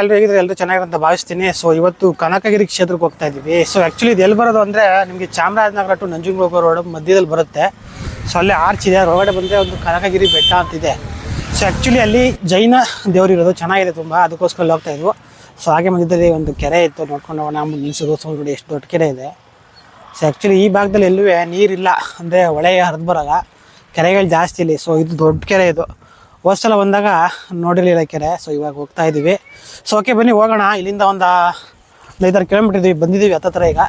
ಎಲ್ಲರೂ ಹೇಗಿದ್ರೆ ಎಲ್ಲರೂ ಚೆನ್ನಾಗಿರಂತ ಭಾವಿಸ್ತೀನಿ. ಸೊ ಇವತ್ತು ಕನಕಗಿರಿ ಕ್ಷೇತ್ರಕ್ಕೆ ಹೋಗ್ತಾ ಇದ್ದೀವಿ. ಸೊ ಆ್ಯಕ್ಚುಲಿ ಇದು ಎಲ್ಲಿ ಬರೋದು ಅಂದರೆ ನಿಮಗೆ ಚಾಮರಾಜನಗರ ಟು ನಂಜನಗೂಡು ರೋಡ್ ಮಧ್ಯದಲ್ಲಿ ಬರುತ್ತೆ. ಸೊ ಅಲ್ಲಿ ಆರ್ಚ್ ಇದೆ. ಹೊರಗಡೆ ಬಂದರೆ ಒಂದು ಕನಕಗಿರಿ ಬೆಟ್ಟ ಅಂತಿದೆ ಸೊ ಆ್ಯಕ್ಚುಲಿ ಅಲ್ಲಿ ಜೈನ ದೇವರು ಇರೋದು ಚೆನ್ನಾಗಿದೆ ತುಂಬ. ಅದಕ್ಕೋಸ್ಕರ ಹೋಗ್ತಾ ಇದ್ವು. ಸೊ ಹಾಗೆ ಮಧ್ಯದಲ್ಲಿ ಒಂದು ಕೆರೆ ಇತ್ತು. ನೋಡ್ಕೊಂಡು ನಾವು ನಿಲ್ಸೋದು ಸೊ ನೋಡಿ ಎಷ್ಟು ದೊಡ್ಡ ಕೆರೆ ಇದೆ. ಸೊ ಆ್ಯಕ್ಚುಲಿ ಈ ಭಾಗದಲ್ಲಿ ಎಲ್ಲೂ ನೀರಿಲ್ಲ. ಅಂದರೆ ಹೊಳೆ ಹರಿದು ಬರಲ್ಲ. ಕೆರೆಗಳು ಜಾಸ್ತಿ ಇಲ್ಲಿ. ಸೊ ಇದು ದೊಡ್ಡ ಕೆರೆ ಇದು. ಹೋದ್ ಸಲ ಬಂದಾಗ ನೋಡಿರಲಿಲ್ಲ ಕೆರೆ ಸೊ ಇವಾಗ ಹೋಗ್ತಾ ಇದ್ದೀವಿ ಸೊ ಓಕೆ ಬನ್ನಿ ಹೋಗೋಣ. ಇಲ್ಲಿಂದ ಒಂದು ಐದಾರು ಕಿಲೋಮೀಟರ್ ಇದೀವಿ ಬಂದಿದ್ದೀವಿ ಹತ್ತತ್ರ ಈಗ.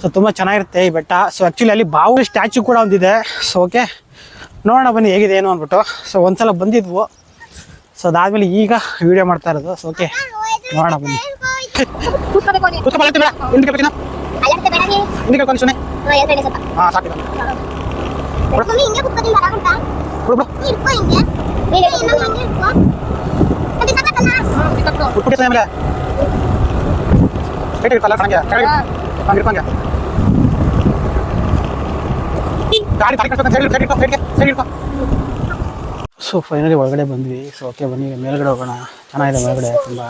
ಸೊ ತುಂಬ ಚೆನ್ನಾಗಿರುತ್ತೆ ಈ ಬೆಟ್ಟ. ಸೊ ಆ್ಯಕ್ಚುಲಿ ಅಲ್ಲಿ ಬಾವು ಸ್ಟ್ಯಾಚು ಕೂಡ ಒಂದಿದೆ. ಸೊ ಓಕೆ ನೋಡೋಣ ಬನ್ನಿ ಹೇಗಿದೆ ಏನು ಅಂದ್ಬಿಟ್ಟು. ಸೊ ಒಂದ್ಸಲ ಬಂದಿದ್ವು. ಸೊ ಅದಾದಮೇಲೆ ಈಗ ವಿಡಿಯೋ ಮಾಡ್ತಾ ಇರೋದು. ಸೊ ಓಕೆ ನೋಡೋಣ ಬನ್ನಿ. ಹಾಂ ಸಾಕು. ಸೊ ಫೈನಲಿ ಒಳಗಡೆ ಬಂದ್ವಿ. ಸೊ ಓಕೆ ಬನ್ನಿ. ಮೇಲ್ಗಡೆ ಹೋಗೋಣ. ಚೆನ್ನಾಗಿದೆ ಮೇಲ್ಗಡೆ, ತುಂಬ.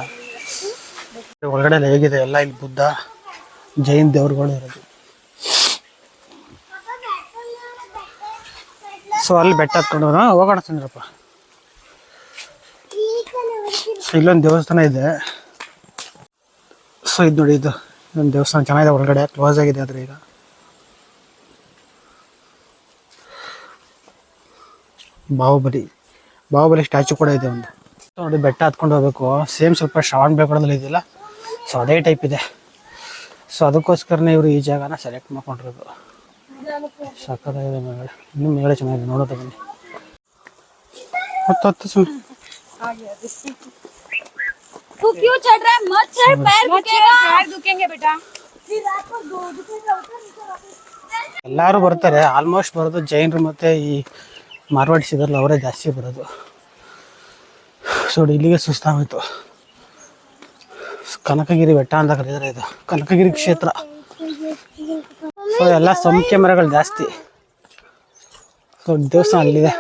ಒಳಗಡೆ ಎಲ್ಲ ಹೇಗಿದೆ? ಎಲ್ಲ ಇಲ್ಲಿ ಬುದ್ಧ, ಜೈನ್ ದೇವ್ರುಗಳು ಇರೋದು. ಸೊ ಅಲ್ಲಿ ಬೆಟ್ಟ ಹತ್ಕೊಂಡು ಹೋಗೋಣ ಚಂದ್ರಪ್ಪ. ಇಲ್ಲೊಂದು ದೇವಸ್ಥಾನ ಇದೆ. ಸೊ ಇದು ನೋಡಿ, ಇದು ಇನ್ನೊಂದು ದೇವಸ್ಥಾನ ಚೆನ್ನಾಗಿದೆ ಒಳಗಡೆ ಕ್ಲೋಸ್ ಆಗಿದೆ ಆದರೆ ಈಗ. ಬಾಹುಬಲಿ ಬಾಹುಬಲಿ ಸ್ಟ್ಯಾಚು ಕೂಡ ಇದೆ ಒಂದು. ಸೊ ನೋಡಿ, ಬೆಟ್ಟ ಹತ್ಕೊಂಡು ಹೋಗ್ಬೇಕು. ಸೇಮ್ ಸ್ವಲ್ಪ ಶ್ರಾವಣ ಬೆಳಗೊಳದಲ್ಲಿ ಇದೆಯಲ್ಲ? ಸೊ ಅದೇ ಟೈಪ್ ಇದೆ. ಸೊ ಅದಕ್ಕೋಸ್ಕರನೇ ಇವರು ಈ ಜಾಗನ ಸೆಲೆಕ್ಟ್ ಮಾಡ್ಕೊಂಡಿರೋದು. ಸಕ್ಕತ್ತಾಗಿದೆ ಮೇಲ್ಗಡೆ ಇನ್ನೂ ಮೇಲ್ಗಡೆ ಚೆನ್ನಾಗಿದೆ ನೋಡೋದು ಬನ್ನಿ. ಹತ್ತು ಹತ್ತು ಸುಮ್ಮನೆ तू क्यों चढ़ रहा है मत चढ़ पैर दुखेगा पैर दुखेंगे बेटा ಎಲ್ಲರೂ ಬರ್ತಾರೆ ಆಲ್ಮೋಸ್ಟ್ ಬರೋದು ಜೈನರು ಮತ್ತು ಈ ಮಾರ್ವಾಡಿಸ್ ಇದಾರಲ್ಲ ಅವರೇ ಜಾಸ್ತಿ ಬರೋದು ಸೊ ನೋಡಿ ಇಲ್ಲಿಗೆ ಸುಸ್ತಾಗೋಯ್ತು ಕನಕಗಿರಿ ಬೆಟ್ಟ ಅಂತ ಕರೀತಾರೆ ಇದು ಕನಕಗಿರಿ ಕ್ಷೇತ್ರ ಸೊ ಎಲ್ಲ ಸಂಖ್ಯೆ ಮರಗಳು ಜಾಸ್ತಿ ಸೊ ದೇವಸ್ಥಾನ ಅಲ್ಲಿದೆ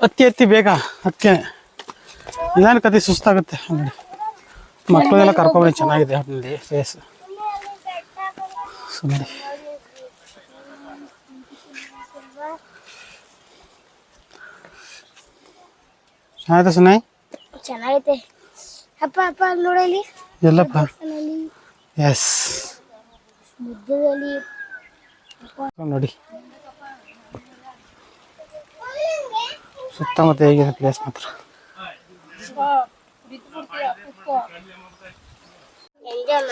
ಹತ್ತಿ ಹತ್ತಿ ಬೇಗ ಹತ್ತಿ. ನಿಧಾನಕ್ಕೆ ಕತಿ ಸುಸ್ತಾಗುತ್ತೆ ನೋಡಿ. ಮಕ್ಕಳೆಲ್ಲ ಕರ್ಕೊಂಡ್ಬಂದು ಚೆನ್ನಾಗಿದೆ ಅಲ್ಲಿ ಫೇಸ್ ಸುಮ್ಮನೆ ಚೆನ್ನಾಗಿದೆ ಸುನಾಯ್ ಚೆನ್ನಾಗೈತೆ. ಅಪ್ಪ ಅಪ್ಪ ನೋಡಿ ನೋಡಲಿ ಎಲ್ಲಪ್ಪ? ಎಸ್ ನೋಡಿ. ಸುತ್ತಮುತ್ತ ಹೇಗಿದೆ ಪ್ಲೇಸ್ ಮಾತ್ರ?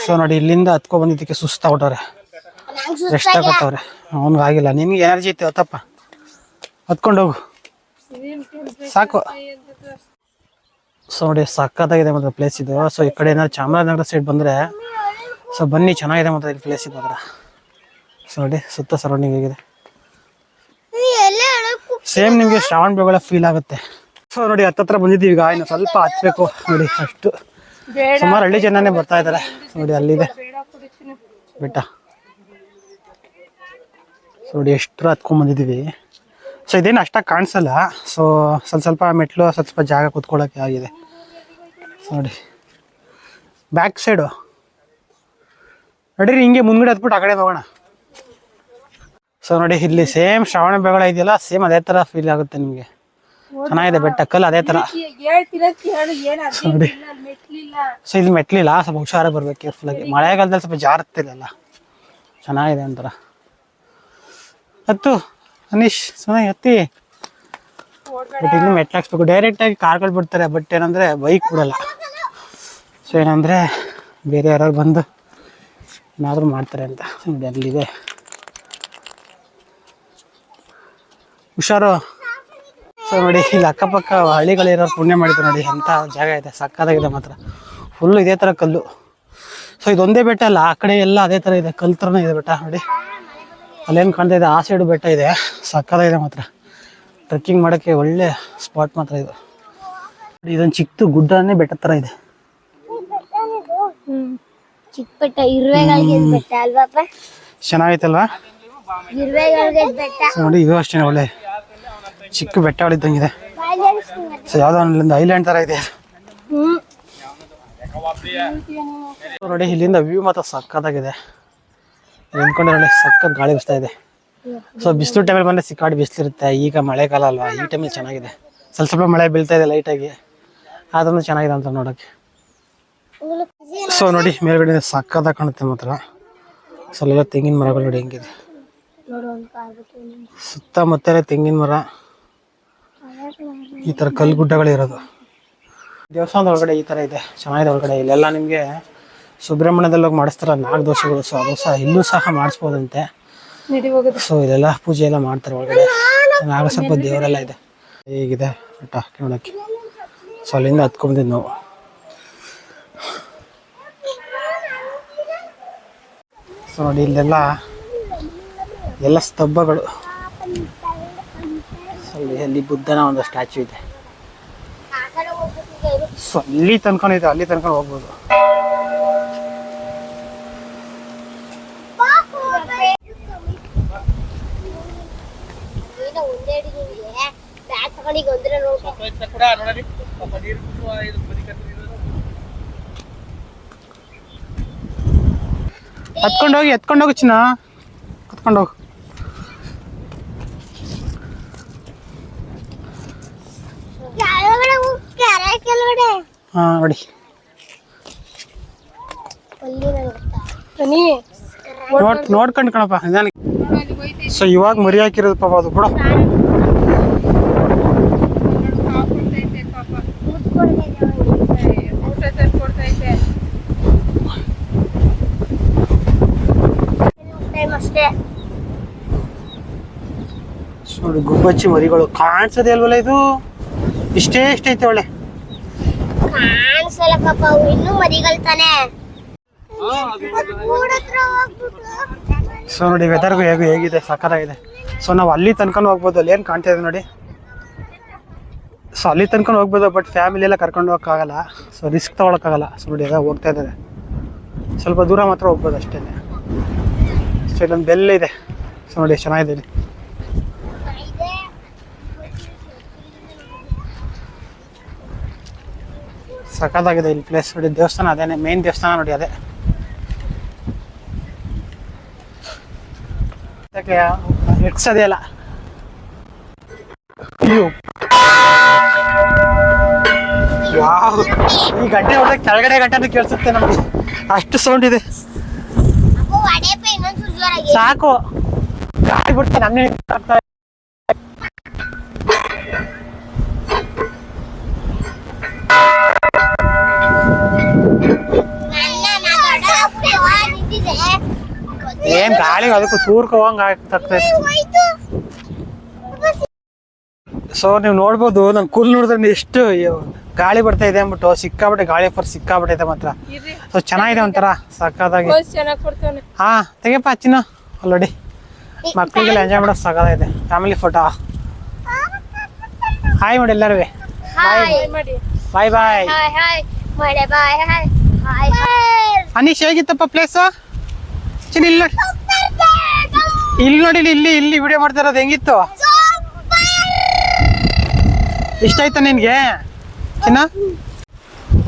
ಸೊ ನೋಡಿ, ಇಲ್ಲಿಂದ ಹತ್ಕೊ ಬಂದಿದ್ದಕ್ಕೆ ಸುಸ್ತಾಗ್ಬಿಟ್ಟವ್ರೆ ರೆಸ್ಟ್ ಆಗತ್ತವ್ರೆ ಅವ್ನಿಗೆ ಆಗಿಲ್ಲ. ನಿನ್ಗೆ ಎನರ್ಜಿ ಇತ್ತು ಹೊತ್ತಪ್ಪ ಹತ್ಕೊಂಡು ಹೋಗು. ಸಾಕು. ಸೊ ನೋಡಿ ಸಕ್ಕತ್ತಾಗಿದೆ ಮಾತ್ರ ಪ್ಲೇಸ್ ಇದು. ಸೊ ಈ ಕಡೆ ಏನಾದ್ರು ಚಾಮರಾಜನಗರ ಸೈಡ್ ಬಂದರೆ ಸೊ ಬನ್ನಿ, ಚೆನ್ನಾಗಿದೆ ಮಾತ್ರ ಇಲ್ಲಿ ಪ್ಲೇಸ್ ಇದು ಮಾತ್ರ. ಸೊ ನೋಡಿ, ಸುತ್ತ ಸರೌಂಡಿಂಗ್ ಹೇಳಕ್ಕೂ ಸೇಮ್ ನಿಮಗೆ ಶ್ರಾವಣ ಬೆಳಗೊಳ ಫೀಲ್ ಆಗುತ್ತೆ. ಸೊ ನೋಡಿ ಹತ್ತತ್ರ ಬಂದಿದ್ದೀವಿ ಈಗ. ಇನ್ನು ಸ್ವಲ್ಪ ಹತ್ಬೇಕು. ನೋಡಿ, ಅಷ್ಟು. ಸುಮಾರು ಹಳ್ಳಿ ಜನನೇ ಬರ್ತಾ ಇದ್ದಾರೆ. ನೋಡಿ, ಅಲ್ಲಿದೆ. ಬೆಟ್ಟ. ಸೊ ನೋಡಿ, ಎಷ್ಟು ಹತ್ಕೊಂಡ್ ಬಂದಿದ್ದೀವಿ. ಸೊ ಇದೇನು ಅಷ್ಟಾಗಿ ಕಾಣಿಸಲ್ಲ. ಸೊ ಸ್ವಲ್ಪ ಸ್ವಲ್ಪ ಮೆಟ್ಲು, ಸ್ವಲ್ಪ ಜಾಗ ಕೂತ್ಕೊಳ್ಳೋಕೆ ಆಗಿದೆ. ನೋಡಿ. ಬ್ಯಾಕ್ ಸೈಡು ನಡೀರಿ, ಹಿಂಗೆ ಮುಂದ್ಗಡೆ ಹತ್ಬಿಟ್ಟು ಆ ಕಡೆ ಹೋಗೋಣ. ಸೊ ನೋಡಿ ಇಲ್ಲಿ ಸೇಮ್ ಶ್ರವಣ ಬೆಗಳ ಇದೆಯಲ್ಲ ಸೇಮ್ ಅದೇ ತರ ಫೀಲ್ ಆಗುತ್ತೆ ನಿಮಗೆ. ಚೆನ್ನಾಗಿದೆ ಬೆಟ್ಟ ಕಲ್ಲು ಅದೇ ತರ. ನೋಡಿ ಮೆಟ್ಲಿಲ್ಲ. ಸೊ ಇದು ಮೆಟ್ಲಿಲ್ಲ ಸ್ವಲ್ಪ ಹುಷಾರಾಗಿ ಬರ್ಬೇಕು ಕೇರ್ಫುಲ್ಲಾಗಿ ಮಳೆಗಾಲದಲ್ಲಿ ಸ್ವಲ್ಪ ಜಾರುತ್ತಿಲ್ಲ ಚೆನ್ನಾಗಿದೆ ಒಂಥರ. ಹತ್ತು ಅನೀಶ್ ಸುಮ್ಮನೆ ಹತ್ತಿ ಬಟ್ ಇಲ್ಲಿ ಮೆಟ್ಲು ಹಾಕ್ಸ್ಬೇಕು. ಡೈರೆಕ್ಟಾಗಿ ಕಾರ್ಗಳು ಬಿಡ್ತಾರೆ ಬಟ್ ಏನಂದ್ರೆ ಬೈಕ್ ಬಿಡಲ್ಲ. ಸೊ ಏನಂದ್ರೆ ಬೇರೆ ಯಾರು ಬಂದು ಏನಾದರೂ ಮಾಡ್ತಾರೆ ಅಂತ. ಅಲ್ಲಿದೆ ಹುಷಾರು. ಸೊ ನೋಡಿ ಇಲ್ಲಿ ಅಕ್ಕಪಕ್ಕ ಹಳ್ಳಿಗಳಿರೋ ಪುಣ್ಯ ಮಾಡಿದ್ರು ನೋಡಿ ಅಂತ ಜಾಗ ಇದೆ ಸಕ್ಕತ್ತಾಗಿದೆ ಮಾತ್ರ. ಫುಲ್ಲು ಇದೇ ಥರ ಕಲ್ಲು. ಸೊ ಇದೊಂದೇ ಬೆಟ್ಟ ಅಲ್ಲ ಆ ಕಡೆ ಎಲ್ಲ ಅದೇ ಥರ ಇದೆ ಕಲ್ಲು ಥರನೇ ಇದೆ ಬೆಟ್ಟ ನೋಡಿ. ಅಲ್ಲೇನು ಕಾಣ್ತಾ ಇದೆ ಆ ಸೈಡು ಬೆಟ್ಟ ಇದೆ ಸಕ್ಕತ್ತಾಗಿದೆ ಮಾತ್ರ. ಟ್ರೆಕ್ಕಿಂಗ್ ಮಾಡೋಕ್ಕೆ ಒಳ್ಳೆ ಸ್ಪಾಟ್ ಮಾತ್ರ ಇದು. ನೋಡಿ, ಇದೊಂದು ಚಿಕ್ಕದು ಗುಡ್ಡನೇ ಬೆಟ್ಟ ಥರ ಇದೆ. ಚಿಕ್ಕ ಬೆಟ್ಟ ಇರುವೆಗಳಿಗೆ ಬೆಟ್ಟ ಅಲ್ವಾಪ್ಪ ಚೆನ್ನಾಗೈತಲ್ವಾ? ಇರುವೆಗಳಿಗೆ ಬೆಟ್ಟ. ನೋಡಿ ಇದು ಅಷ್ಟೇ ಒಳ್ಳೆ ಚಿಕ್ಕ ಬೆಟ್ಟಗಳಿದ್ದಂಗಿದೆ ಸೊ ಯಾವುದೋ ಅಲ್ಲಿಂದ ಐಲ್ಯಾಂಡ್ ಥರ ಇದೆ ನೋಡಿ ಇಲ್ಲಿಂದ ವ್ಯೂ ಮಾತ್ರ ಸಕ್ಕತ್ತಾಗಿದೆ ನಿಂತ್ಕೊಂಡ್ರೆ ನೋಡಿ ಸಕ್ಕತ್ ಗಾಳಿ ಬಿಸ್ತಾ ಇದೆ. ಸೊ ಬಿಸಿಲು ಟೈಮಲ್ಲಿ ಬಂದ್ರೆ ಸಿಕ್ಕಾಡಿ ಬಿಸಿಲಿರುತ್ತೆ. ಈಗ ಮಳೆಗಾಲ ಅಲ್ವಾ? ಈ ಟೈಮಲ್ಲಿ ಚೆನ್ನಾಗಿದೆ. ಸ್ವಲ್ಪ ಸ್ವಲ್ಪ ಮಳೆ ಬೀಳ್ತಾ ಇದೆ ಲೈಟಾಗಿ ಆದ್ರೂ ಚೆನ್ನಾಗಿದೆ ಅಂತ ನೋಡೋಕ್ಕೆ ಸೊ ನೋಡಿ ಮೇಲ್ಗಡೆ ಸಕ್ಕತ್ತಾಗಿ ಕಾಣುತ್ತೆ ಮಾತ್ರ. ಸೊ ಅಲ್ಲೆಲ್ಲ ತೆಂಗಿನ ಮರಗಳು ನೋಡಿ ಹೆಂಗಿದೆ. ಸುತ್ತಮುತ್ತಲೇ ತೆಂಗಿನ ಮರ. ಈ ಥರ ಕಲ್ಲು ಗುಡ್ಡಗಳಿರೋದು ದೇವಸ್ಥಾನದ ಒಳಗಡೆ ಈ ಥರ ಇದೆ ಚೆನ್ನಾಗಿದೆ ಒಳಗಡೆ ಇಲ್ಲೆಲ್ಲ ನಿಮಗೆ ಸುಬ್ರಹ್ಮಣ್ಯದಲ್ಲಿ ಹೋಗಿ ಮಾಡಿಸ್ತಾರ ನಾಲ್ಕು ದೋಷಗಳು ಸೊ ಅದು ಸಹ ಇಲ್ಲೂ ಸಹ ಮಾಡಿಸ್ಬೋದಂತೆ. ಸೊ ಇದೆಲ್ಲ ಪೂಜೆ ಎಲ್ಲ ಮಾಡ್ತಾರೆ ಒಳಗಡೆ. ನಾಗ ಸ್ವಲ್ಪ ದೇವರೆಲ್ಲ ಇದೆ. ಹೇಗಿದೆ ಊಟ ನೋಡೋಕ್ಕೆ ಸೊ ಅಲ್ಲಿಂದ ಹತ್ಕೊಂಡ್ಬಂದಿದ್ದು ನಾವು. ಸೊ ನೋಡಿ ಇಲ್ಲೆಲ್ಲ ಎಲ್ಲ ಸ್ತಂಭಗಳು ಅಲ್ಲಿ ಅಲ್ಲಿ ಬುದ್ಧನ ಒಂದು ಸ್ಟ್ಯಾಚು ಇದೆ. ಸೊ ಅಲ್ಲಿ ತನ್ಕೊಂಡು ಅಲ್ಲಿ ತನ್ಕೊಂಡು ಹೋಗ್ಬೋದು. ಹತ್ಕೊಂಡೋಗಿ ಎತ್ಕೊಂಡೋಗಿ ಚಿನ್ನ. ಹತ್ಕೊಂಡು ಹೋಗು ಕೆಳಗಡೆ ಹೋಗ್, ಕೆರೆ ಕೆಳಗಡೆ ಹಾಂ ನೋಡಿ ನೋಡ್ ನೋಡ್ಕೊಂಡು ಕಣಪ್ಪ ನಿಧಾನಕ್ಕೆ. ಸೊ ಇವಾಗ ಮರಿ ಹಾಕಿರೋದು ಪಾಪ ಅದು ಕೂಡ ನೋಡಿ ಗುಬ್ಬಚ್ಚಿ ಮರಿಗಳು. ಕಾಣಿಸೋದೇ ಅಲ್ವಲ್ಲ ಇದು? ಇಷ್ಟೇ ಇಷ್ಟೈತೆ ಒಳ್ಳೆ. ಕಾಣಿಸಲ್ಲ ಪಾಪ ಅವು ಇನ್ನೂ ಮರಿಗಳ್ತಾನೆ ಗೂಡ್ ಹತ್ರ ಹೋಗ್ಬಿಟ್ಟು. ಸೊ ನೋಡಿ ವೆದರ್ಗೂ ಹೇಗೂ ಹೇಗಿದೆ? ಸಕ್ಕತ್ತಾಗಿದೆ ಸೊ ನಾವು ಅಲ್ಲಿ ತನ್ಕೊಂಡು ಹೋಗ್ಬೋದು ಅಲ್ಲಿ ಏನು ಕಾಣ್ತಾ ಇದೆ ನೋಡಿ. ಸೊ ಅಲ್ಲಿ ತನ್ಕೊಂಡು ಹೋಗ್ಬೋದು ಬಟ್ ಫ್ಯಾಮಿಲಿ ಎಲ್ಲ ಕರ್ಕೊಂಡು ಹೋಗೋಕ್ಕಾಗಲ್ಲ. So risk ತೊಗೊಳಕ್ಕಾಗಲ್ಲ. ಸೊ ನೋಡಿ ಎಲ್ಲ ಹೋಗ್ತಾ ಇದ್ದಾರೆ. ಸ್ವಲ್ಪ ದೂರ ಮಾತ್ರ ಹೋಗ್ಬೋದು ಅಷ್ಟೇ ಸೊ ಇಲ್ಲೊಂದು ಬೆಲ್ಲ ಇದೆ. ಸೊ ನೋಡಿ ಚೆನ್ನಾಗಿದೆ ಇಲ್ಲಿ. ಇದೆ ಸಖತ್ತಾಗಿದೆ ಇಲ್ಲಿ ಪ್ಲೇಸ್ ನೋಡಿ ದೇವಸ್ಥಾನ ಅದೇನೆ ಮೇನ್ ದೇವಸ್ಥಾನ ನೋಡಿ ಅದೇ. ಎಕ್ಸದೇ ಅಲ್ಲ. ಈ ಗಂಟೆ ಹೊಡೆದ ಕೆಳಗಡೆ ಗಂಟೆ ಕೇಳಿಸುತ್ತೆ ನಮಗೆ. ಅಷ್ಟು ಸೌಂಡ್ ಇದೆ. ಸಾಕು. ಗಾಡಿ ಬಿಡ್ತಾ ನನ್ನೇ ಆಗ್ತಾ ನನ್ನ ಏನ್ ಗಾಳಿ ಅದಕ್ಕೂ ತೂರ್ಕ ಹೋಗಂಗ ಆಗ್ತದೆ. ಸೊ ನೀವು ನೋಡ್ಬೋದು ನಂಗೆ ಕೂಲ್ ನೋಡಿದ್ರೆ ಎಷ್ಟು ಗಾಳಿ ಬರ್ತಾ ಇದೆ ಅಂದ್ಬಿಟ್ಟು ಸಿಕ್ಕಾಬಿಟ್ಟೆ ಗಾಳಿ ಫರ್ ಸಿಕ್ಕಾಬಿಟ್ಟೈತೆ ಮಾತ್ರ. ಸೊ ಚೆನ್ನಾಗಿದೆ ಒಂಥರ ಸಕ್ಕದಾಗಿ ಹಾ ತೆಗೆಪ್ಪ ಅಚ್ಚಿನ ಆಲ್ರೆಡಿ ಮಕ್ಕಳಿಗೆಲ್ಲ ಎಂಜಾಯ್ ಮಾಡೋಕೆ ಸಕ್ಕದಾಗಿದೆ ಫ್ಯಾಮಿಲಿ ಫೋಟೋ ಹಾಯ್ ಮಾಡಿ. ಎಲ್ಲರೂ ಬಾಯ್ ಬಾಯ್ ಅನೀಶ್ ಹೇಗಿತ್ತಪ್ಪ ಪ್ಲೇಸು ಚಿನ್ನ ಇಲ್ಲಿ ನೋಡಿ. ಇಲ್ಲಿ ನೋಡಿ, ಇಲ್ಲಿ ಇಲ್ಲಿ ವಿಡಿಯೋ ಮಾಡ್ತಾ ಇರೋದು ಹೆಂಗಿತ್ತು? ಇಷ್ಟ ಆಯ್ತಾ ನಿನ್ಗೆ? ಚಿನ್ನ?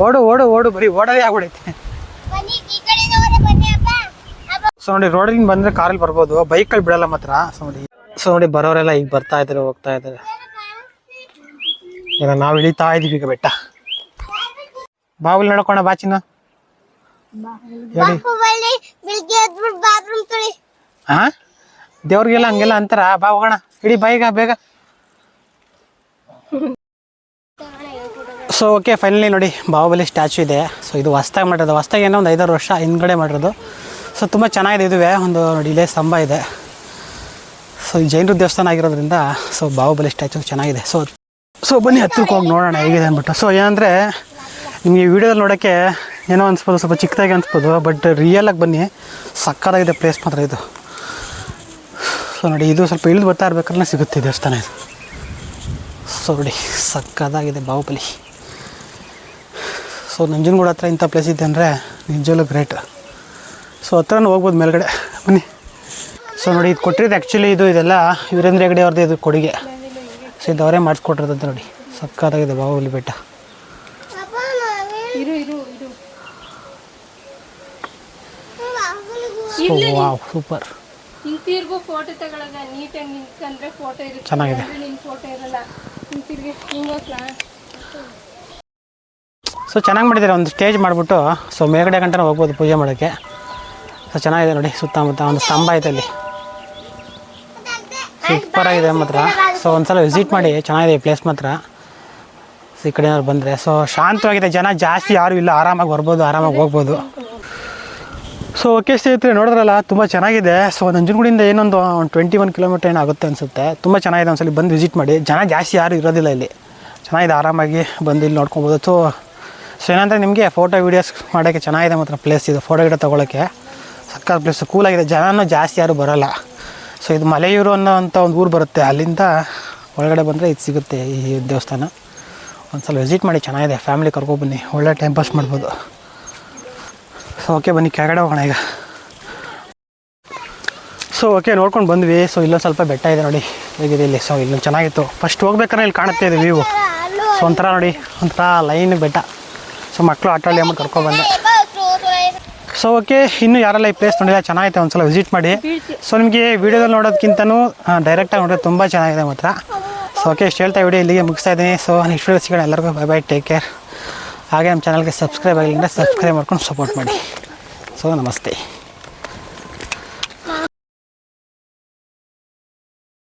ಓಡು ಓಡು ಓಡು, ಬರೀ ಓಡೋದೇ ಆಗ್ಬಿಡೈತೆ. ಸೊ ನೋಡಿ, ರೋಡಿಂದ ಬಂದ್ರೆ ಕಾರಲ್ಲಿ ಬರ್ಬೋದು. ಬೈಕಲ್ಲಿ ಬಿಡಲ್ಲ ಮಾತ್ರ. ಸೊ ನೋಡಿ ಸೊ ನೋಡಿ, ಬರೋರೆಲ್ಲ ಈಗ ಬರ್ತಾ ಇದ್ದಾರೆ, ಹೋಗ್ತಾ ಇದ್ದಾರೆ. ಈಗ ನಾವು ಇಳಿತಾ ಇದೀವಿ ಈಗ ಬೆಟ್ಟ. ಬಾವುಲಿ ಬಾ ಬಾಚಿನ ಹಾ ದೇವ್ರಿಗೆಲ್ಲ ಹಂಗೆಲ್ಲ ಅಂತಾರ? ಬಾ ಹೋಗೋಣ. ಇಡಿ ಬೈಗ ಬೇಗ. ಸೊ ಓಕೆ ಫೈನಲಿ ನೋಡಿ ಬಾಹುಬಲಿ ಸ್ಟ್ಯಾಚು ಇದೆ. ಸೊ ಇದು ಹೊಸ್ದಾಗಿ ಮಾಡಿರೋದು. ಹೊಸ್ದಾಗಿ ಏನೋ ಒಂದು ಐದಾರು ವರ್ಷ ಹಿಂದ್ಗಡೆ ಮಾಡಿರೋದು. ಸೊ ತುಂಬ ಚೆನ್ನಾಗಿದೆ ಇದುವೆ. ಒಂದು ನೋಡಿ ಇಲ್ಲೇ ಸ್ತಂಭ ಇದೆ. ಸೊ ಈ ಜೈನರ ದೇವಸ್ಥಾನ ಆಗಿರೋದ್ರಿಂದ ಸೊ ಬಾಹುಬಲಿ ಸ್ಟ್ಯಾಚು ಚೆನ್ನಾಗಿದೆ. ಸೊ ಸೊ ಬನ್ನಿ ಹತ್ತಿರಕ್ಕೆ ಹೋಗಿ ನೋಡೋಣ ಹೇಗಿದೆ ಅಂದ್ಬಿಟ್ಟು. ಸೊ ಏನಂದರೆ ನಿಮಗೆ ವಿಡಿಯೋದಲ್ಲಿ ನೋಡೋಕ್ಕೆ ಏನೋ ಅನ್ಸ್ಬೋದು, ಸ್ವಲ್ಪ ಚಿಕ್ಕದಾಗಿ ಅನ್ಸ್ಬೋದು ಬಟ್ ರಿಯಲಾಗಿ ಬನ್ನಿ. ಸಕ್ಕತ್ತಾಗಿದೆ ಪ್ಲೇಸ್ ಮಾತ್ರ ಇದು. ಸೊ ನೋಡಿ, ಇದು ಸ್ವಲ್ಪ ಇಳಿದು ಬರ್ತಾ ಇರಬೇಕಲ್ಲ ಸಿಗುತ್ತೆ ದೇವಸ್ಥಾನ ಇದು. ಸೊ ನೋಡಿ, ಸಕ್ಕತ್ತಾಗಿದೆ ಬಾಹುಬಲಿ. ಸೊ ನಂಜನಗೂಡ ಹತ್ರ ಇಂಥ ಪ್ಲೇಸ್ ಇದೆ ಅಂದರೆ ನಿಜವಲ್ಲೂ ಗ್ರೇಟ್ ಸೊ ಹತ್ರನೂ ಹೋಗ್ಬೋದು ಮೇಲ್ಗಡೆ. ಬನ್ನಿ. ಸೊ ನೋಡಿ, ಇದು ಕೊಟ್ಟಿರೋದು ಆ್ಯಕ್ಚುಲಿ ಇದು, ಇದೆಲ್ಲ ವೀರೇಂದ್ರ ಹೆಗಡೆ ಅವ್ರದ್ದು ಇದು ಕೊಡುಗೆ. ಸೊ ಇದು ಅವರೇ ಮಾಡಿಸ್ಕೊಟ್ಟಿರೋದಂತ ನೋಡಿ. ಸಕ್ಕತ್ತಾಗಿದೆ ಬಾಹುಬಲಿ ಬೆಟ್ಟ ಅಪ್ಪ ನಾವೇ ಇರು ಇರು ಇರು ವಾವ್ ಸೂಪರ್ ಫೋಟೋ ತಗೊಳ್ಳೋದ ನೀಟಾಗಿ ನಿಂತ್ಕೊಂಡ್ರೆ ಫೋಟೋ ಇರುತ್ತೆ. ಚೆನ್ನಾಗಿದೆ. ನಿಮ್ಮ ಫೋಟೋ ಇರಲ್ಲ. ಹಿಂಗೋಕ್ಲಾ ಸೊ ಚೆನ್ನಾಗಿ ಮಾಡಿದ್ದಾರೆ? ಒಂದು ಸ್ಟೇಜ್ ಮಾಡಿಬಿಟ್ಟು ಸೊ ಮೇಲ್ಗಡೆ ಗಂಟೆ ಹೋಗ್ಬೋದು ಪೂಜೆ ಮಾಡೋಕ್ಕೆ. ಸೊ ಚೆನ್ನಾಗಿದೆ ನೋಡಿ ಸುತ್ತಮುತ್ತ ಒಂದು ಸ್ತಂಭ ಐತೆ ಅಲ್ಲಿ. ಸೂಪರ್ ಆಗಿದೆ ಮಾತ್ರ. ಸೊ ಒಂದ್ಸಲ ವಿಸಿಟ್ ಮಾಡಿ ಚೆನ್ನಾಗಿದೆ ಈ ಪ್ಲೇಸ್ ಮಾತ್ರ. ಸೊ ಈ ಕಡೆ ಏನಾದ್ರು ಬಂದರೆ ಸೊ ಶಾಂತವಾಗಿದೆ. ಜನ ಜಾಸ್ತಿ ಯಾರು ಇಲ್ಲ. ಆರಾಮಾಗಿ ಬರ್ಬೋದು ಆರಾಮಾಗಿ ಹೋಗ್ಬೋದು. ಸೊ ಓಕೆ ಸ್ನೇಹಿತರೆ, ನೋಡಿದ್ರಲ್ಲ, ತುಂಬ ಚೆನ್ನಾಗಿದೆ. ಸೊ ನಂಜನಗೂಡಿಂದ ಏನೊಂದು, ಒಂದು ಟ್ವೆಂಟಿ ಒನ್ ಕಿಲೋಮೀಟರ್ ಏನಾಗುತ್ತೆ ಅನಿಸುತ್ತೆ. ತುಂಬ ಚೆನ್ನಾಗಿದೆ ಒಂದ್ಸಲಿ ಬಂದು ವಿಸಿಟ್ ಮಾಡಿ. ಜನ ಜಾಸ್ತಿ ಯಾರು ಇರೋದಿಲ್ಲ ಇಲ್ಲಿ. ಚೆನ್ನಾಗಿದೆ, ಆರಾಮಾಗಿ ಬಂದು ಇಲ್ಲಿ ನೋಡ್ಕೊಬೋದು. ಸೊ ಸೊ ಏನಂದರೆ ನಿಮಗೆ ಫೋಟೋ ವೀಡಿಯೋಸ್ ಮಾಡೋಕ್ಕೆ ಚೆನ್ನಾಗಿದೆ ಮಾತ್ರ ಪ್ಲೇಸ್ ಇದು ಫೋಟೋ ಗಿಡ ತೊಗೊಳಕ್ಕೆ. ಸಕ್ಕತ್ ಪ್ಲೇಸ್ ಕೂಲಾಗಿದೆ ಜನನೂ ಜಾಸ್ತಿ ಯಾರು ಬರೋಲ್ಲ. ಸೊ ಇದು ಮಲೆಯೂರು ಅನ್ನೋಂಥ ಒಂದು ಊರು ಬರುತ್ತೆ. ಅಲ್ಲಿಂದ ಒಳಗಡೆ ಬಂದರೆ ಇದು ಸಿಗುತ್ತೆ ಈ ದೇವಸ್ಥಾನ. ಒಂದ್ಸಲ ವಿಸಿಟ್ ಮಾಡಿ ಚೆನ್ನಾಗಿದೆ. ಫ್ಯಾಮಿಲಿ ಕರ್ಕೊಬನ್ನಿ ಒಳ್ಳೆ ಟೈಮ್ ಪಾಸ್ ಮಾಡ್ಬೋದು. ಸೊ ಓಕೆ ಬನ್ನಿ, ಕೆಳಗಡೆ ಹೋಗೋಣ ಈಗ. ಸೊ ಓಕೆ ನೋಡ್ಕೊಂಡು ಬಂದ್ವಿ. ಸೊ ಇಲ್ಲೊಂದು ಸ್ವಲ್ಪ ಬೆಟ್ಟ ಇದೆ ನೋಡಿ. ಹೇಗಿದೆ ಇಲ್ಲಿ? ಸೊ ಇಲ್ಲೊಂದು ಚೆನ್ನಾಗಿತ್ತು. ಫಸ್ಟ್ ಹೋಗ್ಬೇಕಾದ್ರೆ ಇಲ್ಲಿ ಕಾಣುತ್ತೆ ಇದೆ ವ್ಯೂ ಸೊ ಒಂಥರ ನೋಡಿ, ಒಂಥರ ಲೈನ್ ಬೆಟ್ಟ. ಸೊ ಮಕ್ಕಳು ಆಟ ಆಡಿ ಅಮ್ಮ ಕರ್ಕೊಬಂದೆ ಸೊ ಓಕೆ ಇನ್ನೂ ಯಾರೆಲ್ಲ ಈ ಪ್ಲೇಸ್ ನೋಡಿಲ್ಲ ಚೆನ್ನಾಗಿದೆ ಒಂದ್ಸಲ ವಿಸಿಟ್ ಮಾಡಿ. ಸೊ ನಿಮಗೆ ವೀಡಿಯೋದಲ್ಲಿ ನೋಡೋದಕ್ಕಿಂತನೂ ಡೈರೆಕ್ಟಾಗಿ ನೋಡಿದ್ರೆ ತುಂಬ ಚೆನ್ನಾಗಿದೆ ಮಾತ್ರ. ಸೊ ಓಕೆ ಇಷ್ಟು ಹೇಳ್ತಾ ವಿಡಿಯೋ ಇಲ್ಲಿಗೆ ಮುಗಿಸ್ತಾ ಇದ್ದೀನಿ. ಸೊ ನೆಕ್ಸ್ಟ್ ವೀಡಿಯೋ ಸಿಗೋಣ. ಎಲ್ಲರಿಗೂ ಬೈ ಬೈ ಟೇಕ್ ಕೇರ್ ಹಾಗೆ ನಮ್ಮ ಚಾನಲ್ಗೆ ಸಬ್ಸ್ಕ್ರೈಬ್ ಆಗಿಲ್ಲ ಸಬ್ಸ್ಕ್ರೈಬ್ ಮಾಡ್ಕೊಂಡು ಸಪೋರ್ಟ್ ಮಾಡಿ. ಸೊ ನಮಸ್ತೆ.